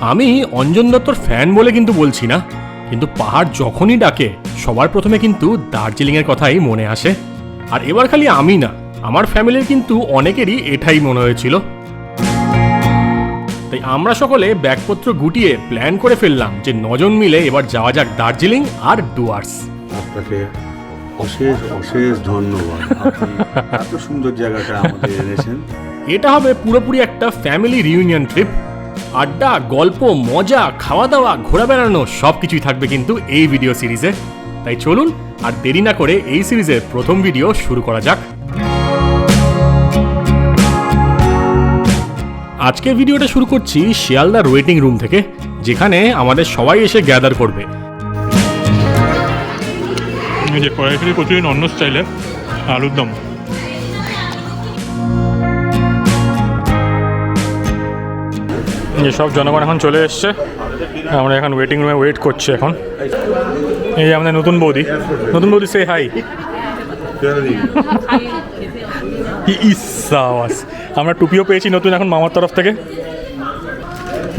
আমি অঞ্জন দত্তর ফ্যান বলে কিন্তু বলছি না কিন্তু পাহাড় যখনই ডাকে সবার প্রথমে কিন্তু দার্জিলিংয়ের কথাই মনে আসে। আর এবার খালি আমি না আমার ফ্যামিলির কিন্তু অনেকেরই এটাই মনে হয়েছিল। তাই আমরা সকলে ব্যাগপত্র গুটিয়ে প্ল্যান করে ফেললাম যে নজন মিলে এবার যাওয়া যাক দার্জিলিং আর ডুয়ার্স। আপনাকে অশেষ অশেষ ধন্যবাদ। এত সুন্দর জায়গাটা আমাদের এনেছেন। এটা হবে পুরোপুরি একটা ফ্যামিলি রিউনিয়ন ট্রিপ আড্ডা, গল্প, মজা খাওয়া দাওয়া ঘোরা বেড়ানো সব কিছুই থাকবে কিন্তু এই ভিডিও সিরিজে তাই চলুন আর দেরি না করে এই সিরিজের প্রথম ভিডিও শুরু করা যাক। আজকের ভিডিওটা শুরু করছি শিয়ালদার ওয়েটিং রুম থেকে, যেখানে আমাদের সবাই এসে গ্যাদার করবে। যে কড়াইশুটি অন্য স্টাইলের আলুর দম। যে সব জনগণ এখন চলে এসছে। আমরা এখন ওয়েটিং রুমে ওয়েট করছি এখন। এই যে আমাদের নতুন বৌদি। নতুন বৌদি সে হাই ইসাওয়াস। আমরা টুপিও পেয়েছি নতুন এখন মামার তরফ থেকে।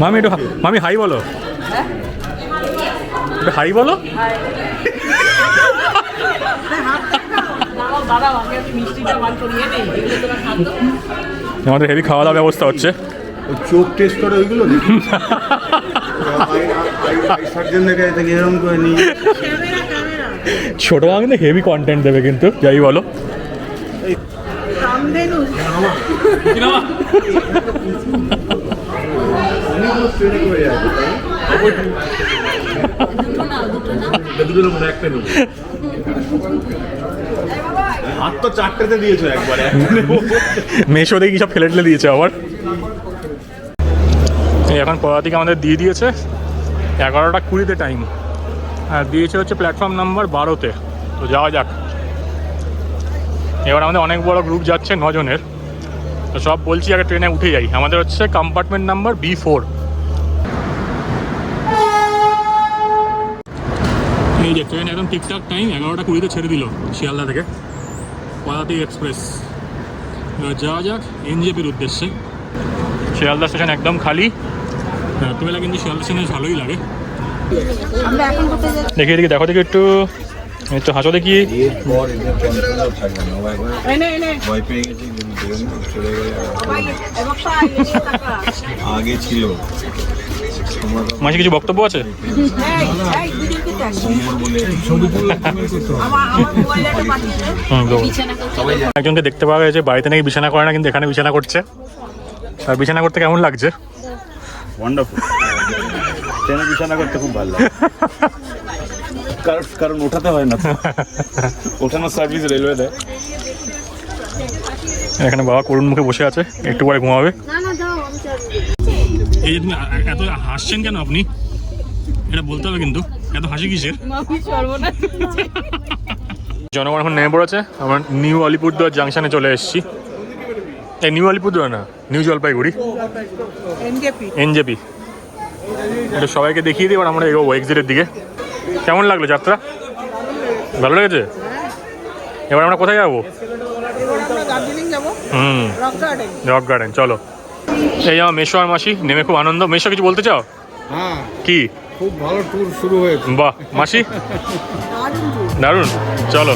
মামি একটু মামি হাই বলো। হাই বলো। আমাদের হেভি খাওয়া দাওয়া ব্যবস্থা হচ্ছে। চোখ টেস্ট করে ওইগুলো দেখি। সার্জন দেখে থেকে এরকম করে ছোট মা হেভি কন্টেন্ট দেবে কিন্তু যাই বলো। হাত তো চারটেতে দিয়েছ একবারে মেশো দেখি সব ফেলে টেলে দিয়েছে আবার। এখন পদাতিক আমাদের দিয়ে দিয়েছে। এগারোটা কুড়িতে টাইম আর দিয়েছে হচ্ছে প্ল্যাটফর্ম নাম্বার বারোতে। তো যাওয়া যাক। এবার আমাদের অনেক বড় গ্রুপ যাচ্ছে নজনের। তো সব বলছি আগে ট্রেনে উঠে যাই। আমাদের হচ্ছে কম্পার্টমেন্ট নাম্বার বি ফোর এই যে ট্রেন একদম ঠিকঠাক টাইম এগারোটা কুড়িতে ছেড়ে দিল শিয়ালদা থেকে। পদাতিক এক্সপ্রেস যাওয়া যাক এনজেপির উদ্দেশ্যে। শিয়ালদা স্টেশন একদম খালি। রাত্রিবেলা কিন্তু শিয়ালদা স্টেশনে ভালোই লাগে। দেখি এদিকে দেখো দেখি একটু। একটু হাসো দেখি। আগে ছিল। তো মাসে কিছু বক্তব্য আছে। একজনকে দেখতে পাওয়া গেছে বাড়িতে নাকি বিছানা করে না কিন্তু এখানে বিছানা করছে। আর বিছানা করতে কেমন লাগছে? ওয়ান্ডারফুল ট্রেনে বিছানা করতে খুব ভালো লাগে। কারণ কারণ ওঠাতে হয় না। ওঠানোর সার্ভিস রেলওয়ে দেয়। এখানে বাবা করুণ মুখে বসে আছে। একটু পরে ঘুমাবে। না না দাও আমি চাবো এই যে এত হাসছেন কেন আপনি? এটা বলতে হবে কিন্তু। এত হাসি কিসের? জনগণ এখন নেমে পড়েছে। আমরা নিউ আলিপুরদুয়ার জাংশনে চলে এসেছি। এই নিউ আলিপুরদুয়ার না নিউ জলপাইগুড়ি। এনজেপি। এনজেপি। এটা সবাইকে দেখিয়ে দিই এবার আমরা এগোবো এক্সিটের দিকে। কেমন লাগল যাত্রা? ভালো লেগেছে? এবার আমরা কোথায় যাব? এবার আমরা দার্জিলিং যাব। হুম। রক গার্ডেন চলো। এই আমার মেশো আর মাসি নেমে খুব আনন্দ। মেশো কিছু বলতে চাও? হ্যাঁ। কি? খুব ভালো ট্যুর শুরু হয়েছে। বাহ মাসি? দারুণ। চলো।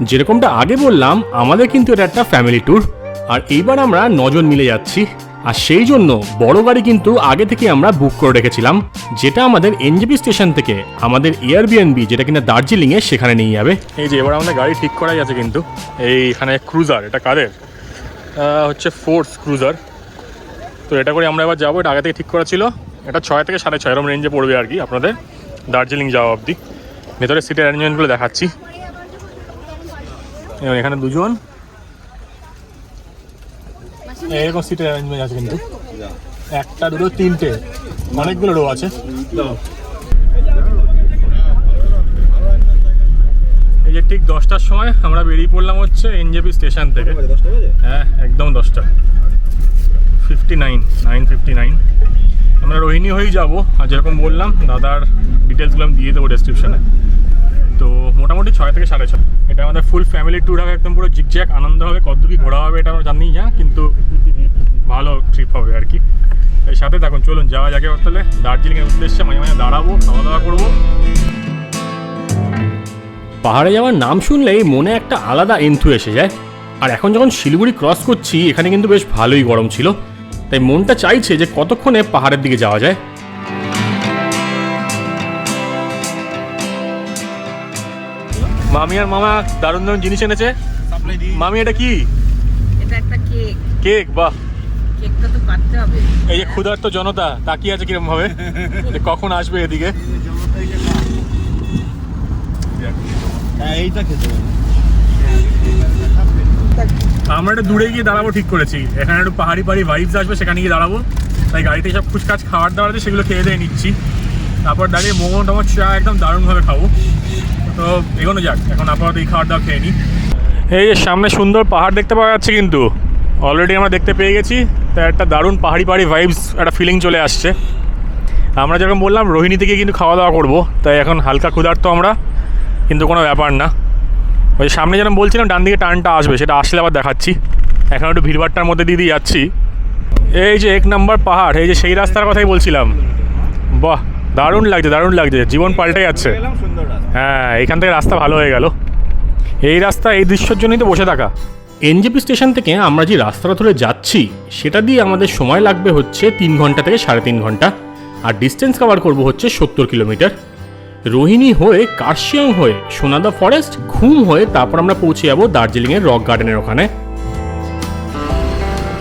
যেরকমটা আগে বললাম, আমাদের কিন্তু এটা একটা ফ্যামিলি ট্যুর আর এইবার আমরা নজন মিলে যাচ্ছি। আর সেই জন্য বড় গাড়ি কিন্তু আগে থেকে আমরা বুক করে রেখেছিলাম, যেটা আমাদের এনজেপি স্টেশন থেকে আমাদের এয়ারবিএনবি যেটা কিনা দার্জিলিংয়ে সেখানে নিয়ে যাবে। এই যে এবার আমাদের গাড়ি ঠিক করাই আছে কিন্তু। এইখানে ক্রুজার এটা কাদের? হচ্ছে ফোর্স ক্রুজার তো এটা করে আমরা এবার যাব, এটা আগে থেকে ঠিক করা ছিল। এটা ছয় থেকে সাড়ে ছয় এরকম রেঞ্জে পড়বে আর কি আপনাদের। দার্জিলিং যাওয়া অবধি। ভেতরে সিটের অ্যারেঞ্জমেন্টগুলো দেখাচ্ছি। এখানে দুজন। এরকম সিটের অ্যারেঞ্জমেন্ট আছে কিন্তু। একটা দুটো তিনটে। অনেকগুলো রো আছে। এই যে ঠিক দশটার সময় আমরা বেরিয়ে পড়লাম হচ্ছে এনজেপি স্টেশন থেকে। হ্যাঁ একদম দশটা। Fifty nine nine fifty nine আমরা রোহিণী হয়েই যাব। আর যেরকম বললাম দাদার ডিটেলসগুলো আমি দিয়ে দেবো ডেসক্রিপশনে তো মোটামুটি ছয় থেকে সাড়ে ছয়। এটা আমাদের ফুল ফ্যামিলি ট্যুর হবে, একদম পুরো জিকজ্যাক আনন্দ হবে, কত কি ঘোরা হবে এটা আমরা জানিই না, কিন্তু ভালো ট্রিপ হবে আর কি। এই সাথে থাকুন, চলুন, যাওয়া যাকে তাহলে। দার্জিলিংয়ের উদ্দেশ্যে মাঝে মাঝে দাঁড়াবো, খাওয়া দাওয়া করব। পাহাড়ে যাওয়ার নাম শুনলেই মনে একটা আলাদা এন্থু এসে যায়। আর এখন যখন শিলিগুড়ি ক্রস করছি, এখানে কিন্তু বেশ ভালোই গরম ছিল। তাই মনটা চাইছে যে কতক্ষণে পাহাড়ের দিকে যাওয়া যায়। মামি আর মামা দারুণ দারুণ জিনিস এনেছে। মামি এটা কি? এটা একটা কেক। কেক বাহ। কেকটা তো কাটতে হবে। এই যে ক্ষুধার্ত জনতা তাকিয়ে আছে কিরম ভাবে? যে কখন আসবে এদিকে? এইটা খেতে আমরা একটু দূরে গিয়ে দাঁড়াবো ঠিক করেছি। এখানে একটু পাহাড়ি পাহাড়ি ভাইবস আসবে সেখানে গিয়ে দাঁড়াবো। তাই গাড়িতে সব ফুচকাচ খাবার দাবার আছে সেগুলো খেয়ে দিয়ে নিচ্ছি। তারপর দাঁড়িয়ে মোমো টোমো চা একদম দারুণভাবে খাব। তো এগোনো যাক, এখন আপাতত এই খাবার দাওয়া খেয়ে নিই এই যে সামনে সুন্দর পাহাড় দেখতে পাওয়া যাচ্ছে কিন্তু। অলরেডি আমরা দেখতে পেয়ে গেছি তাই একটা দারুণ পাহাড়ি পাহাড়ি ভাইবস একটা ফিলিং চলে আসছে। আমরা যেরকম বললাম, রোহিণী থেকে কিন্তু খাওয়া দাওয়া করব, তাই এখন হালকা ক্ষুধার্ত আমরা, কিন্তু কোনো ব্যাপার না। ওই সামনে যেরকম বলছিলাম, ডান দিকে টানটা আসবে, সেটা আসলে আবার দেখাচ্ছি। এখন একটু ভিড়ভাট্টার মধ্যে দিয়ে দিয়ে যাচ্ছি। এই যে এক নম্বর পাহাড়, এই যে সেই রাস্তার কথাই বলছিলাম। বাহ! দারুণ লাগছে দারুণ লাগছে। জীবন পাল্টে যাচ্ছে। হ্যাঁ এখান থেকে রাস্তা ভালো হয়ে গেল। এই রাস্তা এই দৃশ্যের জন্যই তো বসে থাকা। এনজেপি স্টেশন থেকে আমরা যে রাস্তাটা ধরে যাচ্ছি সেটা দিয়ে আমাদের সময় লাগবে হচ্ছে তিন ঘণ্টা থেকে সাড়ে তিন ঘণ্টা। আর ডিস্টেন্স কভার করব হচ্ছে সত্তর কিলোমিটার। রোহিণী হয়ে কার্শিয়ং হয়ে সোনাদা ফরেস্ট ঘুম হয়ে তারপর আমরা পৌঁছে যাব দার্জিলিংয়ের রক গার্ডেনের ওখানে।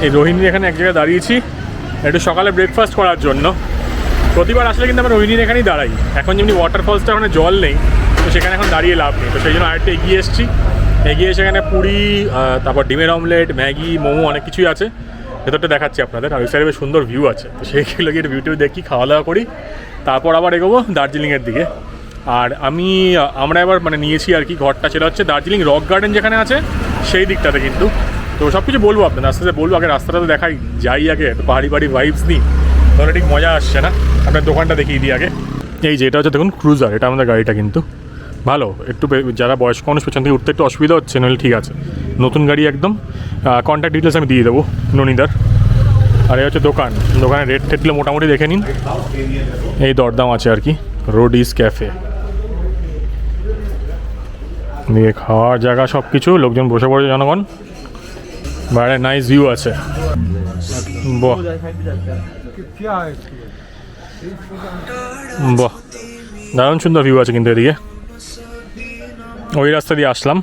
এই রোহিণী এখানে এক জায়গায় দাঁড়িয়েছি। একটু সকালে ব্রেকফাস্ট করার জন্য। প্রতিবার আসলে কিন্তু আমরা রোহিণীর এখানেই দাঁড়াই। এখন যেমনি ওয়াটারফলসটা ওখানে জল নেই, তো সেখানে এখন দাঁড়িয়ে লাভ নেই। তো সেই জন্য আরেকটা এগিয়ে এসেছি। এগিয়ে এসে এখানে পুরি তারপর ডিমের অমলেট ম্যাগি, মোমো অনেক কিছুই আছে। ভেতরটা দেখাচ্ছি আপনাদের। আর ওই সাইডে বেশ সুন্দর ভিউ আছে। তো সেইগুলো গিয়ে ভিউ টিউ দেখি খাওয়া দাওয়া করি। তারপর আবার এগোবো দার্জিলিংয়ের দিকে। আর আমি আমরা এবার মানে নিয়েছি আর কি ঘরটা। সেটা হচ্ছে দার্জিলিং রক গার্ডেন যেখানে আছে, সেই দিকটাতে কিন্তু। তো সব কিছু বলব আপনাদের, আস্তে আস্তে বলব। আগে রাস্তাটা তো দেখাই, যাই আগে পাহাড়ি পাহাড়ি ভাইবস নিই। তাহলে ঠিক মজা আসছে না? আপনার দোকানটা দেখিয়ে দিই আগে। এই যে, এটা হচ্ছে দেখুন ক্রুজার এটা আমাদের গাড়িটা কিন্তু। ভালো, একটু যারা বয়স্ক মানুষ পেছন থেকে উঠতে একটু অসুবিধা হচ্ছে, নাহলে ঠিক আছে। নতুন গাড়ি একদম। কন্ট্যাক্ট ডিটেলস আমি দিয়ে দেবো, ননিদার। আর এই হচ্ছে দোকান। দোকানের রেট টেটগুলো মোটামুটি দেখে নিন। এই দরদাম আছে আর কি। রোড ইজ ক্যাফে দিয়ে খাওয়ার জায়গা সব কিছু লোকজন বসে পড়েছে জনগণ। বাইরে নাইস ভিউ আছে। বাহ। বাহ দারুণ সুন্দর ভিউ আছে কিন্তু এদিকে। ওই রাস্তা দিয়ে আসলাম।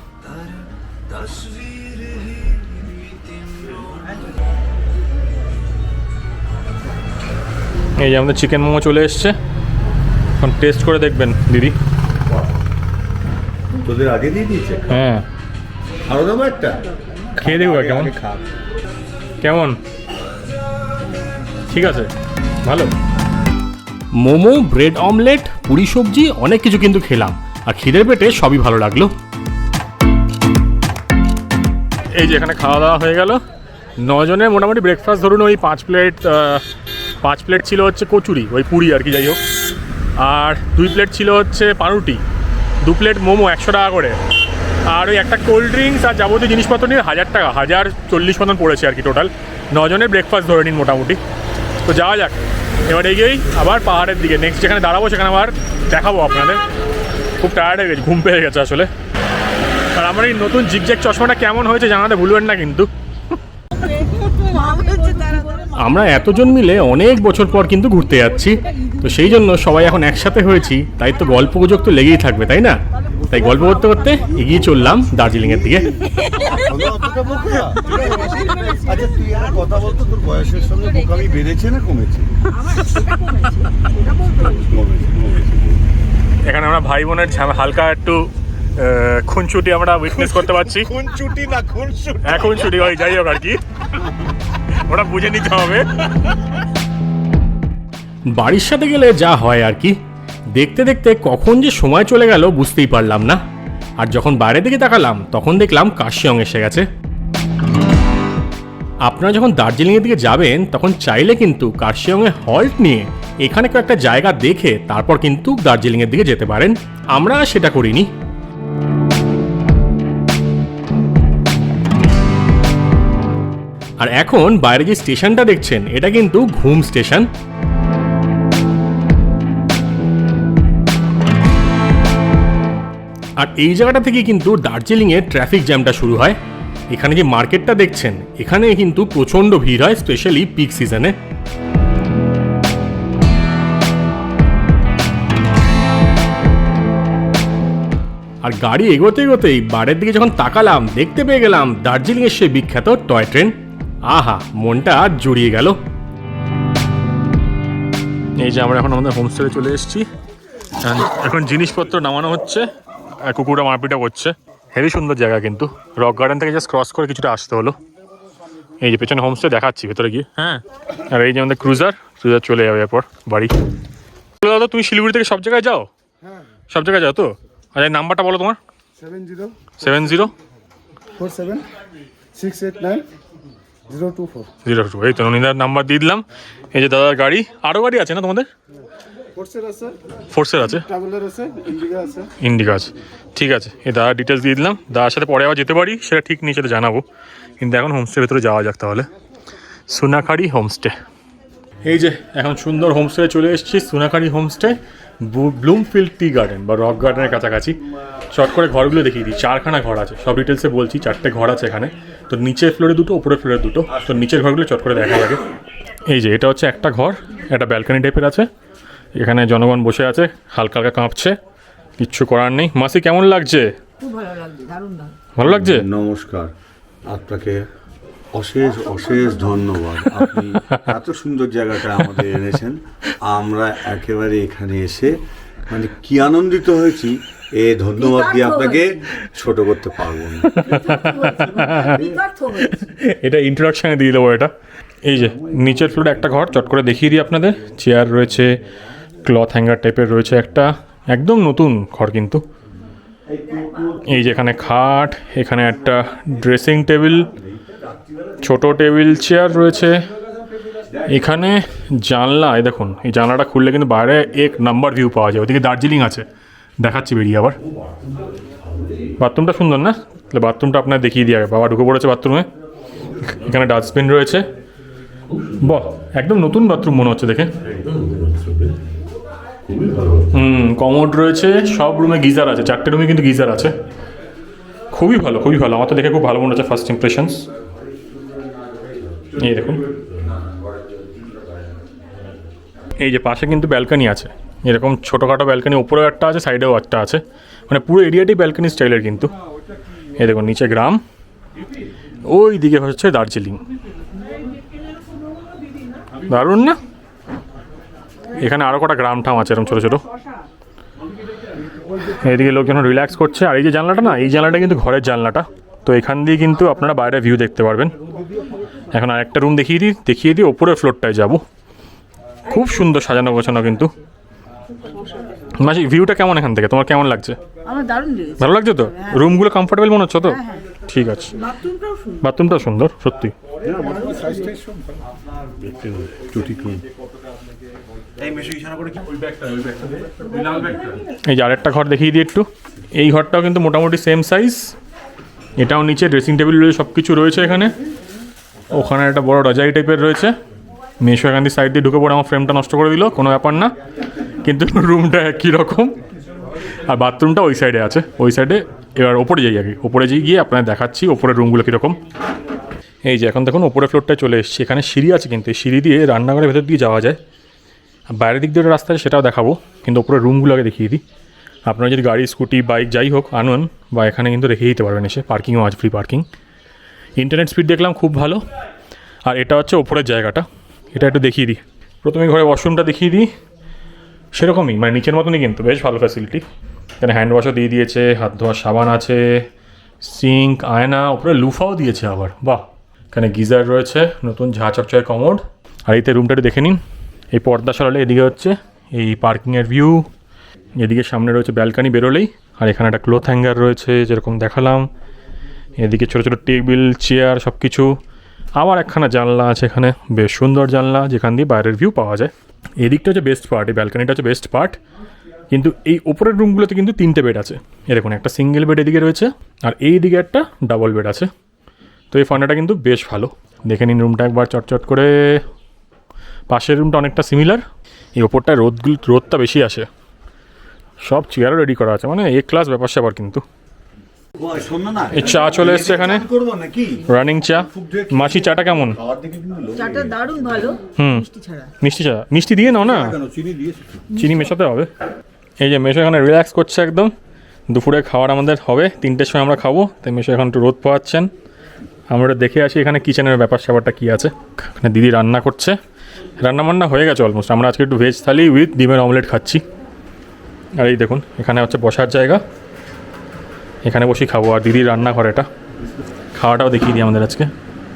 এই যে আমাদের চিকেন মোমো চলে এসছে। এখন টেস্ট করে দেখবেন দিদি। তোদের আগে দিয়ে দিয়েছে? হ্যাঁ। আরও দেবো একটা? খেয়ে দেখব কেমন? কেমন? ঠিক আছে ভালো। মোমো ব্রেড অমলেট পুরি সবজি অনেক কিছু কিন্তু খেলাম। আর খিদের পেটে সবই ভালো লাগল। এই যে এখানে খাওয়া দাওয়া হয়ে গেল। নজনের মোটামুটি ব্রেকফাস্ট ধরুন ওই পাঁচ প্লেট পাঁচ প্লেট ছিল হচ্ছে কচুরি ওই পুরি আর কি যাই হোক। আর দুই প্লেট ছিল হচ্ছে পাউরুটি। দু প্লেট মোমো একশো টাকা করে। আর ওই একটা কোল্ড ড্রিঙ্কস আর যাবতীয় জিনিসপত্র নিয়ে হাজার টাকা হাজার চল্লিশ মতন পড়েছে আর কি টোটাল নজনের ব্রেকফাস্ট ধরে নিন মোটামুটি। তো যাওয়া যাক। এবার এগিয়েই আবার পাহাড়ের দিকে। নেক্সট যেখানে দাঁড়াবো, সেখানে আবার দেখাবো আপনাদের। খুব টায়ার্ড হয়ে গেছে, ঘুম পেয়ে গেছে আসলে। আর আমার এই নতুন জিগজ্যাগ চশমাটা কেমন হয়েছে জানাতে ভুলবেন না কিন্তু। আমরা এতজন মিলে অনেক বছর পর কিন্তু ঘুরতে যাচ্ছি। তো সেই জন্য সবাই এখন একসাথে হয়েছি। তাই তো গল্প গুজব তো লেগেই থাকবে, তাই না? তাই গল্প করতে করতে এগিয়ে চললাম দার্জিলিংয়ের দিকে। আচ্ছা তুই কথা বলতো তোর বয়সের সঙ্গে বোকামি বেড়েছে না কমেছে? কমেছে কমেছে এখানে আমরা ভাই বোনের ঝামে- হালকা একটু আহ, খুনছুটি আমরা উইটনেস করতে পারছি। খুন ছুটি না খুন ছুটি এখন ছুটি হয় যাই হোক আর কি। ওটা বুঝে নিতে হবে। বাড়ির সাথে গেলে যা হয় আর কি। দেখতে দেখতে কখন যে সময় চলে গেল বুঝতেই পারলাম না। আর যখন বাইরের দিকে তাকালাম, তখন দেখলাম কাশিয়ং এসে গেছে। আপনারা যখন দার্জিলিংয়ের দিকে যাবেন, তখন চাইলে কিন্তু কার্শিয়ংয়ে হল্ট নিয়ে এখানে কয়েকটা জায়গা দেখে তারপর কিন্তু দার্জিলিংয়ের দিকে যেতে পারেন। আমরা সেটা করিনি। আর এখন বাইরে যে স্টেশনটা দেখছেন, এটা কিন্তু ঘুম স্টেশন। আর এই জায়গাটা থেকে কিন্তু দার্জিলিংয়ে ট্রাফিক জ্যামটা শুরু হয়। এখানে যে মার্কেটটা দেখছেন, এখানে কিন্তু প্রচণ্ড ভিড় হয় স্পেশালি পিক সিজনে আর গাড়ি এগোতে এগোতেই বাড়ির দিকে যখন তাকালাম, দেখতে পেয়ে গেলাম দার্জিলিংয়ের সেই বিখ্যাত টয় ট্রেন। আহা, মনটা জুড়িয়ে গেল। এই যে আমরা এখন আমাদের হোমস্টেলে চলে এসেছি। এখন জিনিসপত্র নামানো হচ্ছে। কুকুরটা মারপিটা করছে। হেভি সুন্দর জায়গা কিন্তু। রক গার্ডেন থেকে জাস্ট ক্রস করে কিছুটা আসতে হলো। এই যে পেছনে হোমস্টে দেখাচ্ছি ভেতরে গিয়ে। হ্যাঁ। আর এই যে আমাদের ক্রুজার ক্রুজার চলে যাবে এরপর বাড়ি। দাদা তুমি শিলিগুড়ি থেকে সব জায়গায় যাও? সব জায়গায় যাও তো? আর এই নাম্বারটা বলো তোমার। Seven zero seven zero four seven six eight nine zero two four zero two এই তো নাম্বার দিয়ে দিলাম। এই যে দাদার গাড়ি। আরও গাড়ি আছে না তোমাদের? ফোর্সের আছে। ফোর্সের আছে? ট্রাভেলার আছে ইন্ডিকা আছে। ইন্ডিকা আছে। ঠিক আছে এই দাদার ডিটেলস দিয়ে দিলাম। দাদার সাথে পরে আবার যেতে পারি সেটা ঠিক নিয়ে সেটা জানাব। কিন্তু এখন হোমস্টের ভেতরে যাওয়া যাক তাহলে। সোনাখাড়ি হোমস্টে এই যে এখন সুন্দর হোমস্টে চলে এসেছি Sonakhari homestay Bloomfield tea garden বা রক গার্ডেনের কাছাকাছি। শর্ট করে ঘরগুলো দেখিয়ে দিই চারখানা ঘর আছে। সব ডিটেলসে বলছি চারটে ঘর আছে এখানে। তো নিচের ফ্লোরে দুটো উপরের ফ্লোরে দুটো। তো নিচের ঘরগুলো চট করে দেখা যাবে এই যে এটা হচ্ছে একটা ঘর একটা ব্যালকনি টাইপের আছে। এখানে জনগণ বসে আছে হালকা হালকা কাঁপছে কিচ্ছু করার নেই। মাসি কেমন লাগছে? ভালো লাগছে দারুণ দারুণ ভালো লাগছে? নমস্কার আপনাকে অশেষ অশেষ ধন্যবাদ। আপনি এত সুন্দর জায়গাটা আমাদের এনেছেন। আমরা একেবারে এখানে এসে মানে কি আনন্দিত হয়েছি এ ধন্যবাদ দিয়ে আপনাকে ছোট করতে পারব না। বিতর্ক হয়েছে এটা ইন্ট্রোডাকশানে দিয়ে দেবো এটা। এই যে নিচের ফ্লোরে একটা ঘর চট করে দেখিয়ে দিই আপনাদের। চেয়ার রয়েছে ক্লথ হ্যাঙ্গার টাইপের রয়েছে একটা। একদম নতুন ঘর কিন্তু। এই যে এখানে খাট, এখানে একটা ড্রেসিং টেবিল ছোট টেবিল চেয়ার রয়েছে। এখানে জানলা, এই দেখুন, এই জানলাটা খুললে কিন্তু বাইরে এক নাম্বার ভিউ পাওয়া যায়। ওদিকে দার্জিলিং আছে। দেখাচ্ছি বেরিয়ে আবার। বাথরুমটা সুন্দর না? তাহলে বাথরুমটা আপনার দেখিয়ে দিয়ে বাবা ঢুকে পড়েছে বাথরুমে। এখানে ডাস্টবিন রয়েছে। বাহ একদম নতুন বাথরুম মনে হচ্ছে দেখে। হুম, কমোড রয়েছে, সব রুমে গিজার আছে, চারটে রুমে কিন্তু গিজার আছে। খুবই ভালো খুবই ভালো, আমার তো দেখে খুব ভালো মনে হচ্ছে ফার্স্ট ইমপ্রেশনস এই দেখুন। এই যে পাশে কিন্তু ব্যালকানি আছে, এরকম ছোটোখাটো ব্যালকানি উপরেও একটা আছে সাইডেও একটা আছে। মানে পুরো এরিয়াটি ব্যালকানি স্টাইলের কিন্তু। এই দেখুন, নিচে গ্রাম ওই দিকে হচ্ছে দার্জিলিং। দারুণ না? এখানে আরও কটা গ্রাম ঠাম আছে এরকম ছোটো ছোটো। এদিকে লোক লোকজন রিল্যাক্স করছে আর এই যে জানলাটা না এই জানলাটা কিন্তু ঘরের জানলাটা। তো এখান দিয়ে কিন্তু আপনারা বাইরে ভিউ দেখতে পারবেন। এখন আরেকটা রুম দেখিয়ে দিই দেখিয়ে দিই ওপরের ফ্লোরটায় যাব। খুব সুন্দর সাজানো গোছানো কিন্তু। মাসি ভিউটা কেমন এখান থেকে? তোমার কেমন লাগছে? আমার দারুণ লেগেছে। ভালো লাগছে তো? রুমগুলো কমফোর্টেবল মনে হচ্ছে তো? ঠিক আছে। বাথরুমটাও সুন্দর। সত্যি। এই যে আরেকটা ঘর দেখিয়ে দিই একটু। এই ঘরটাও কিন্তু মোটামুটি সেম সাইজ এটাও নিচে ড্রেসিং টেবিল রয়েছে সব কিছু রয়েছে এখানে। ওখানে একটা বড় রজাই টাইপের রয়েছে। মেশো এখান দিয়ে সাইড দিয়ে ঢুকে পড়ে আমার ফ্রেমটা নষ্ট করে দিল কোনো ব্যাপার না। কিন্তু রুমটা একই রকম। আর বাথরুমটা ওই সাইডে আছে। ওই সাইডে এবার ওপরে যাই আগে। ওপরে যেয়ে গিয়ে আপনাদের দেখাচ্ছি ওপরের রুমগুলো কীরকম। এই যে এখন দেখুন ওপরের ফ্লোরটায় চলে এসেছি। এখানে সিঁড়ি আছে কিন্তু এই সিঁড়ি দিয়ে রান্নাঘরের ভেতর দিয়ে যাওয়া যায়। বাইরের দিক দিয়ে রাস্তা আছে, সেটাও দেখাবো, কিন্তু ওপরের রুমগুলো আগে দেখিয়ে দিই। আপনারা যদি গাড়ি স্কুটি বাইক যাই হোক, আনুন, বা এখানে কিন্তু রেখে দিতে পারবেন এসে পার্কিংও আছে ফ্রি পার্কিং ইন্টারনেট স্পিড দেখলাম খুব ভালো, আর এটা হচ্ছে ওপরের জায়গাটা, এটা একটু দেখিয়ে দিই। প্রথমে ঘরে ওয়াশরুমটা দেখিয়ে দিই, সেরকমই মানে নিচের মতনই কিন্তু, বেশ ভালো ফ্যাসিলিটি এখানে হ্যান্ড ওয়াশও দিয়ে দিয়েছে, হাত ধোয়ার সাবান আছে সিঙ্ক আয়না, ওপরে লুফাও দিয়েছে আবার, বাহ! এখানে গিজার রয়েছে, নতুন ঝা চকচকে কমোড আর এতে রুমটা একটু দেখে নিন। এই পর্দা সরালে এদিকে হচ্ছে এই পার্কিংয়ের ভিউ এদিকে সামনে রয়েছে ব্যালকানি বেরোলেই, আর এখানে একটা ক্লোথ হ্যাঙ্গার রয়েছে যেরকম দেখালাম। এদিকে ছোটো ছোটো টেবিল চেয়ার সব কিছু আবার একখানা জানলা আছে এখানে, বেশ সুন্দর জানলা যেখান দিয়ে বাইরের ভিউ পাওয়া যায়। এদিকটা হচ্ছে বেস্ট পার্ট এই ব্যালকানিটা হচ্ছে বেস্ট পার্ট কিন্তু এই উপরের রুমগুলোতে কিন্তু তিনটে বেড আছে। এরকম একটা সিঙ্গেল বেড এদিকে রয়েছে, আর এই দিকে একটা ডাবল বেড আছে। তো এই ফান্ডাটা কিন্তু বেশ ভালো। দেখে নিন রুমটা একবার চটচট করে। পাশের রুমটা অনেকটা সিমিলার এই ওপরটায় রোদগুলো রোদটা বেশি আসে। সব চেয়ারও রেডি করা আছে। মানে এ ক্লাস ব্যাপার স্যাপার কিন্তু। শোন এই চা চলে এসছে এখানে রানিং চা। মাসি চাটা কেমন? খাওয়ার দিকে কিন্তু লোক চাটা দারুণ ভালো। হুম। মিষ্টি চা মিষ্টি দিয়ে নাও না? চিনি মেশাতে হবে। এই যে মেশো এখানে রিল্যাক্স করছে একদম। দুপুরে খাবার আমাদের হবে। তিনটের সময় আমরা খাব। তাই মেশো এখন একটু রোদ পাওয়াচ্ছেন আমরা দেখে আসি এখানে কিচেনের ব্যাপার স্যাপারটা কী আছে। এখানে দিদি রান্না করছে। রান্না বান্না হয়ে গেছে অলমোস্ট আমরা আজকে একটু ভেজ থালি উইথ ডিমের অমলেট খাচ্ছি। আর এই দেখুন এখানে হচ্ছে বসার জায়গা। এখানে বসেই খাব। আর দিদির রান্নাঘর এটা। খাওয়াটাও দেখিয়ে দিই আমাদের আজকে।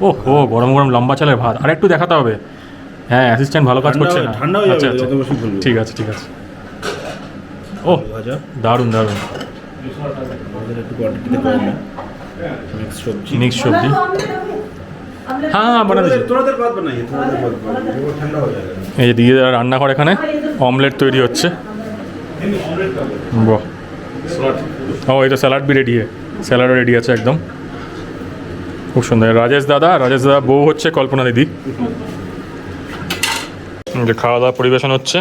ও হো গরম গরম লম্বা চালের ভাত। আর একটু দেখাতে হবে। হ্যাঁ অ্যাসিস্ট্যান্ট ভালো কাজ করছে না। ঠান্ডা হয়ে আচ্ছা যাবে আচ্ছা। ঠিক আছে ঠিক আছে। ও দারুণ দারুণ। সবজি। মিক্স সবজি। হ্যাঁ হ্যাঁ বানা দিচ্ছি তোরাদের বাদ বানাই তোরাদের বাদ বানাই। এবার ঠান্ডা যাবে এই যে দিদি রান্নাঘর এখানে। অমলেট তৈরি হচ্ছে। বাহ। ও এই তো স্যালাড বি রেডি স্যালাডও রেডি আছে একদম। খুব সুন্দর। রাজেশ দাদা রাজেশ দাদা বউ হচ্ছে কল্পনা দিদি। যে খাওয়া দাওয়া পরিবেশন হচ্ছে।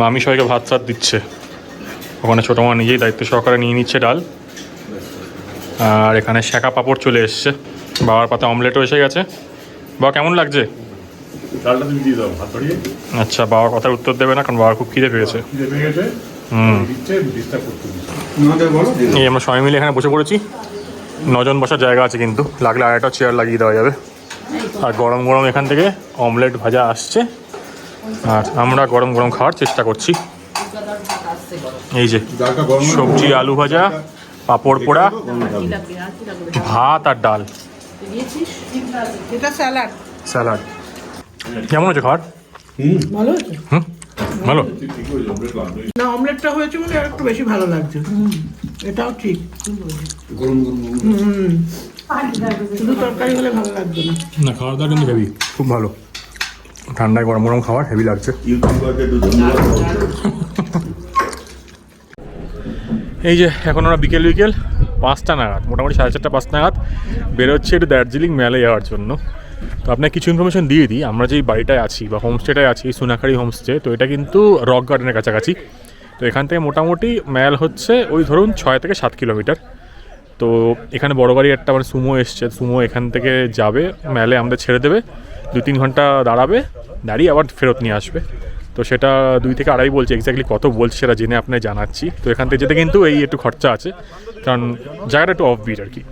মামি সবাইকে ভাত সাত দিচ্ছে। ওখানে ছোটো মা নিজেই দায়িত্ব সহকারে নিয়ে নিচ্ছে ডাল। আর এখানে শাঁকা পাঁপড় চলে এসছে। বাবার পাতে অমলেটও এসে গেছে। বাবা কেমন লাগছে? ডালটা তুমি দিয়ে দাও ভাত বাড়িয়ে আচ্ছা বাবার কথার উত্তর দেবে না কারণ বাবার খুব খিদে পেয়েছে। খিদে হুম। এই আমরা সবাই মিলে এখানে বসে পড়েছি। নজন বসার জায়গা আছে কিন্তু। লাগলে আর একটা চেয়ার লাগিয়ে দেওয়া যাবে। আর গরম গরম এখান থেকে অমলেট ভাজা আসছে। আর আমরা গরম গরম খাওয়ার চেষ্টা করছি। এই যে সবজি আলু ভাজা পাঁপড় পোড়া ভাত আর ডাল। এটা স্যালাড। স্যালাড। কেমন হচ্ছে খাবার ভালো হয়েছে? হুম। ভালো। না অমলেটটা হয়েছে বলে আর একটু বেশি ভালো লাগছে। এটাও ঠিক। গরম গরম শুধু তরকারি হলে ভালো লাগবে না। না খাওয়া দাওয়া কিন্তু হেভি খুব ভালো। ঠান্ডায় গরম গরম খাবার হেভি লাগছে। এই যে এখন ওরা বিকেল বিকেল পাঁচটা নাগাদ, মোটামুটি সাড়ে চারটা, পাঁচটা নাগাদ বেরোচ্ছে একটু দার্জিলিং মেলে যাওয়ার জন্য। তো আপনাকে কিছু ইনফরমেশন দিয়ে দিই, আমরা যেই বাড়িটায় আছি বা হোমস্টেটায় আছি সোনাখারি হোমস্টে তো এটা কিন্তু রক গার্ডেনের কাছাকাছি। তো এখান থেকে মোটামুটি ম্যাল হচ্ছে ওই ধরুন ছয় থেকে সাত কিলোমিটার। তো এখানে বড় গাড়ি একটা মানে সুমো এসছে, সুমো এখান থেকে যাবে ম্যালে আমাদের ছেড়ে দেবে দু তিন ঘণ্টা দাঁড়াবে, দাঁড়িয়ে আবার ফেরত নিয়ে আসবে। তো সেটা দুই থেকে আড়াই বলছে এক্স্যাক্টলি কত বলছে সেটা জেনে আপনাকে জানাচ্ছি। তো এখান থেকে যেতে কিন্তু এই একটু খরচা আছে, কারণ জায়গাটা একটু অফ বিট আর কি।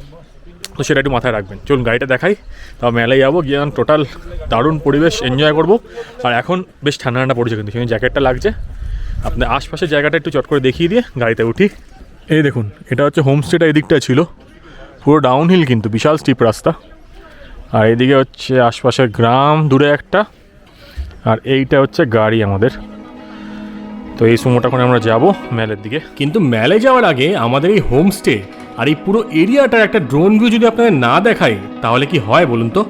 তো সেটা একটু মাথায় রাখবেন। চলুন গাড়িটা দেখাই। তাও মেলায় যাব, গিয়ে টোটাল দারুণ পরিবেশ এনজয় করব। আর এখন বেশ ঠান্ডা ঠান্ডা পড়ছে কিন্তু জ্যাকেটটা লাগছে। আপনার আশপাশের জায়গাটা একটু চট করে দেখিয়ে দিয়ে গাড়িতে উঠি। এই দেখুন, এটা হচ্ছে হোমস্টেটা এদিকটা ছিল। পুরো ডাউনহিল কিন্তু, বিশাল স্টিপ রাস্তা। আর এদিকে হচ্ছে আশপাশের গ্রাম, দূরে একটা। আর এইটা হচ্ছে গাড়ি আমাদের। তো এই সুমোটা করে আমরা যাব মেলের দিকে। কিন্তু মেলে যাওয়ার আগে আমাদের এই হোমস্টে আর এই পুরো এরিয়াটার একটা ড্রোন ভিউ যদি আপনাদের না দেখাই, তাহলে কি হয় বলুন তো?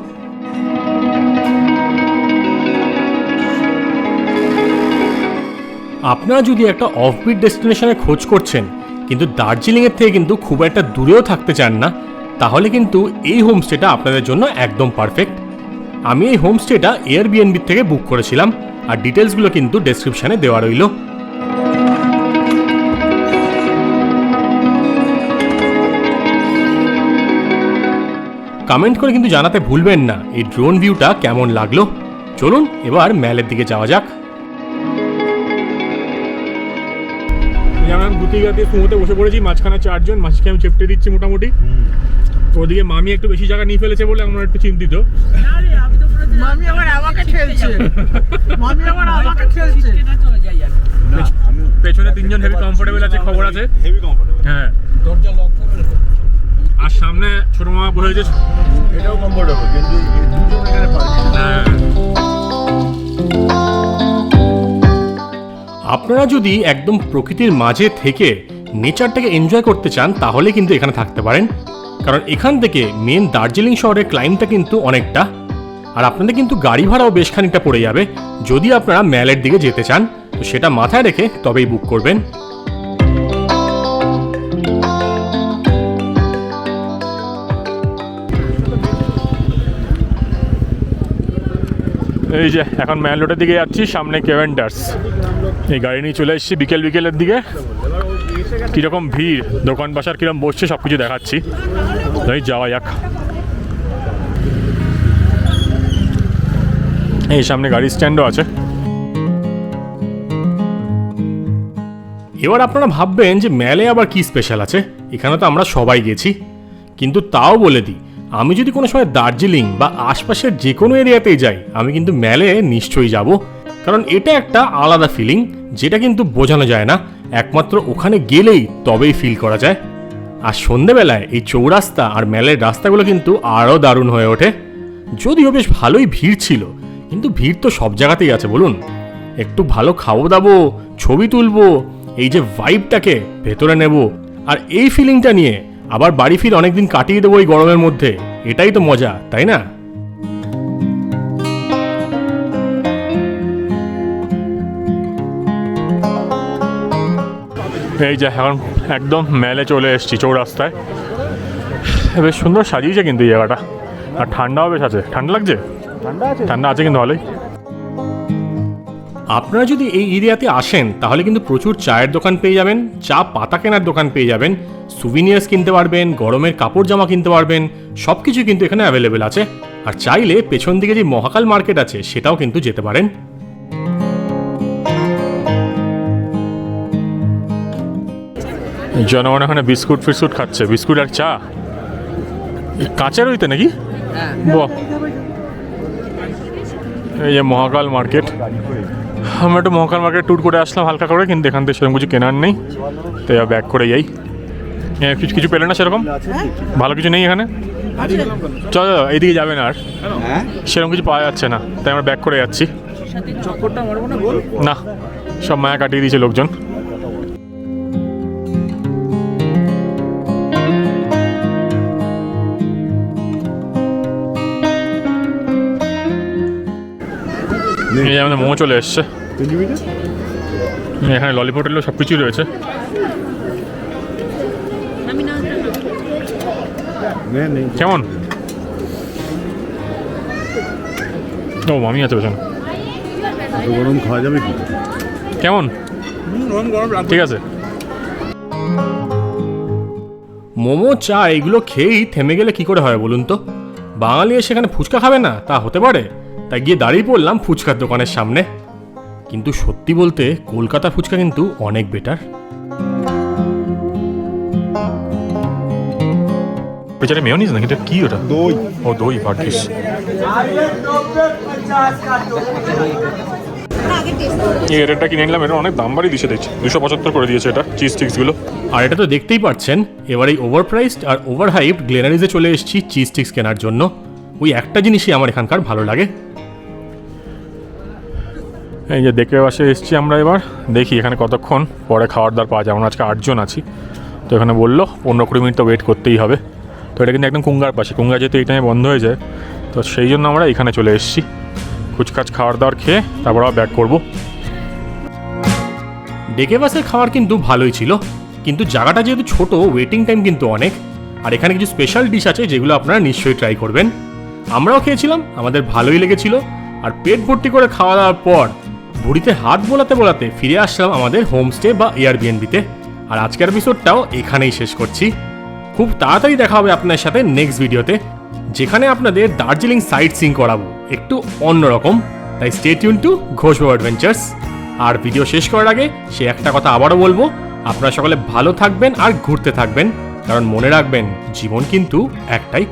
আপনারা যদি একটা অফবিট ডেস্টিনেশনে খোঁজ করছেন, কিন্তু দার্জিলিংয়ের থেকে কিন্তু খুব একটা দূরেও থাকতে চান না, তাহলে কিন্তু এই হোমস্টেটা আপনাদের জন্য একদম পারফেক্ট আমি এই হোমস্টেটা এয়ারবিএনবি থেকে বুক করেছিলাম আর ডিটেলসগুলো কিন্তু ডেসক্রিপশানে দেওয়া রইল। কমেন্ট করে কিন্তু জানাতে ভুলবেন না এই ড্রোন ভিউটা কেমন লাগল? চলুন এবার ম্যালের দিকে যাওয়া যাক। গুটি গাতে সুমোতে বসে পড়েছি মাঝখানে চারজন মাঝখানে আমি চেপটে দিচ্ছি মোটামুটি। ওদিকে মামি একটু বেশি জায়গা নিয়ে ফেলেছে বলে আমরা একটু চিন্তিত। মামি আবার আমাকে ঠেলছে। মামি আবার আমাকে ঠেলছে। পেছনে তিনজন হেভি কমফোর্টেবল আছে খবর আছে? হেভি কমফোর্টেবল হ্যাঁ। আর সামনে ছোট মামা বসে হয়েছে এটাও কমফোর্টেবল কিন্তু দুজন এখানে পারবে হ্যাঁ। আপনারা যদি একদম প্রকৃতির মাঝে থেকে নেচারটাকে এনজয় করতে চান তাহলে কিন্তু এখানে থাকতে পারেন। কারণ এখান থেকে মেন দার্জিলিং শহরের ক্লাইমটা কিন্তু অনেকটা। আর আপনাদের কিন্তু গাড়ি ভাড়াও বেশ খানিকটা পড়ে যাবে। যদি আপনারা ম্যালের দিকে যেতে চান, তো সেটা মাথায় রেখে তবেই বুক করবেন। এই যে, এখন ম্যান রোডের দিকে যাচ্ছি, সামনে কেভেন্টার্স এই গাড়ি নিয়ে চলে এসেছি বিকেল বিকেলের দিকে। কীরকম ভিড়, দোকান বাসার কীরকম বসছে সব কিছু দেখাচ্ছি। তাই যাওয়া যাক। এই সামনে গাড়ি স্ট্যান্ডও আছে। এবার আপনারা ভাববেন যে মেলে আবার কি স্পেশাল আছে? এখানে তো আমরা সবাই গেছি। কিন্তু তাও বলে দিই, আমি যদি কোনো সময় দার্জিলিং বা আশপাশের যে কোনো এরিয়াতেই যাই, আমি কিন্তু মেলে নিশ্চয়ই যাব। কারণ এটা একটা আলাদা ফিলিং যেটা কিন্তু বোঝানো যায় না। একমাত্র ওখানে গেলেই তবেই ফিল করা যায়। আর সন্ধেবেলায় এই চৌরাস্তা আর মেলের রাস্তাগুলো কিন্তু আরও দারুণ হয়ে ওঠে। যদিও বেশ ভালোই ভিড় ছিল, কিন্তু ভিড় তো সব জায়গাতেই আছে, বলুন। একটু ভালো খাব দাবো ছবি তুলবো, এই যে ভাইবটাকে ভেতরে নেব, আর এই ফিলিংটা নিয়ে আবার বাড়ি ফিরে অনেকদিন কাটিয়ে দেবো এই গরমের মধ্যে। এটাই তো মজা, তাই না? এই যে এখন একদম মেলে চলে এসেছি চৌরাস্তায়। বেশ সুন্দর সাজিয়েছে কিন্তু এই জায়গাটা। আর ঠান্ডাও বেশ আছে। ঠান্ডা লাগছে? ঠান্ডা আছে। ঠান্ডা আছে কিন্তু ভালোই। আপনারা যদি এই এরিয়াতে আসেন তাহলে কিন্তু প্রচুর চায়ের দোকান পেয়ে যাবেন চা পাতা কেনার দোকান পেয়ে যাবেন সুভিনিয়ার্স কিনতে পারবেন গরমের কাপড় জামা কিনতে পারবেন সব কিছু কিন্তু এখানে অ্যাভেলেবেল আছে। আর চাইলে পেছন দিকে যে মহাকাল মার্কেট আছে সেটাও কিন্তু যেতে পারেন। জনগণ এখানে বিস্কুট ফিস্কুট খাচ্ছে। বিস্কুট আর চা? কাঁচের হইতে নাকি? বাহ। এই যে মহাকাল মার্কেট। আমরা একটু মহাকাল মার্কেট ট্যুর করে আসলাম হালকা করে কিন্তু এখান থেকে সেরকম কিছু কেনার নেই। তো এবার ব্যাক করে যাই। কিছু কিছু পেলে না সেরকম? ভালো কিছু নেই এখানে? চল চল, এইদিকে যাবে না আর। সেরকম কিছু পাওয়া যাচ্ছে না। তাই আমরা ব্যাক করে যাচ্ছি। না সব মায়া কাটিয়ে দিয়েছে লোকজন। এই আমাদের মোমো চলে এসছে এখানে ললিপপ টেলো সব কিছুই রয়েছে কেমন ও মামি আছে পেছনে গরম খাওয়া যাবে কি কেমন ঠিক আছে মোমো চা এগুলো খেয়েই থেমে গেলে কি করে হয় বলুন তো? বাঙালি এসে সেখানে ফুচকা খাবে না? তা হতে পারে? তাই গিয়ে দাঁড়িয়ে পড়লাম ফুচকার দোকানের সামনে। কিন্তু সত্যি বলতে কলকাতার ফুচকা কিন্তু অনেক বেটার পেছনে মেয়নিস নাকি? এটা কি ওটা? দই। ও দই ভাগ্যিস। এই রেটটা কিনে নিলাম এটা অনেক দাম বাড়িয়ে দিয়েছে দেখছি। দুশো পঁচাত্তর করে দিয়েছে এটা চিজ স্টিক্সগুলো আর এটা তো দেখতেই পাচ্ছেন এবার এই ওভার প্রাইসড আর ওভার হাইপ গ্লেনারিজে চলে এসেছি চিজ স্টিক্স কেনার জন্য। ওই একটা জিনিসই আমার এখানকার ভালো লাগে। এই যে দেখে বাসে এসছি আমরা এবার। দেখি এখানে কতক্ষণ পরে খাওয়ার দাওয়ার পাওয়া যায়। আমরা আজকে আটজন আছি। তো এখানে বলল, পনেরো কুড়ি মিনিট তো ওয়েট করতেই হবে। তো এটা কিন্তু একদম কুঙ্গার পাশে। কুঙ্গা যেহেতু এই টাইমে বন্ধ হয়ে যায়, তো সেই জন্য আমরা এখানে চলে এসেছি। কুচকাচ খাওয়ার দাওয়ার খেয়ে তারপর আবার ব্যাক করব। ডেকে বাসের খাবার কিন্তু ভালোই ছিল। কিন্তু জায়গাটা যেহেতু ছোট ওয়েটিং টাইম কিন্তু অনেক। আর এখানে কিছু স্পেশাল ডিশ আছে, যেগুলো আপনারা নিশ্চয়ই ট্রাই করবেন। আমরাও খেয়েছিলাম, আমাদের ভালোই লেগেছিল। আর পেট ভর্তি করে খাওয়া দাওয়ার পর ভুড়িতে হাত বোলাতে বোলাতে ফিরে আসলাম আমাদের হোমস্টে বা এয়ারবিএনবিতে আর আজকের এপিসোডটাও এখানেই শেষ করছি। খুব তাড়াতাড়ি দেখা হবে আপনার সাথে নেক্সট ভিডিওতে যেখানে আপনাদের দার্জিলিং সাইট সিং করাবো। একটু অন্যরকম তাই stay tune to Ghosh adventures R video শেষ করার আগে সে একটা কথা আবারও বলব, আপনারা সকলে ভালো থাকবেন আর ঘুরতে থাকবেন। কারণ মনে রাখবেন, জীবন কিন্তু একটাই।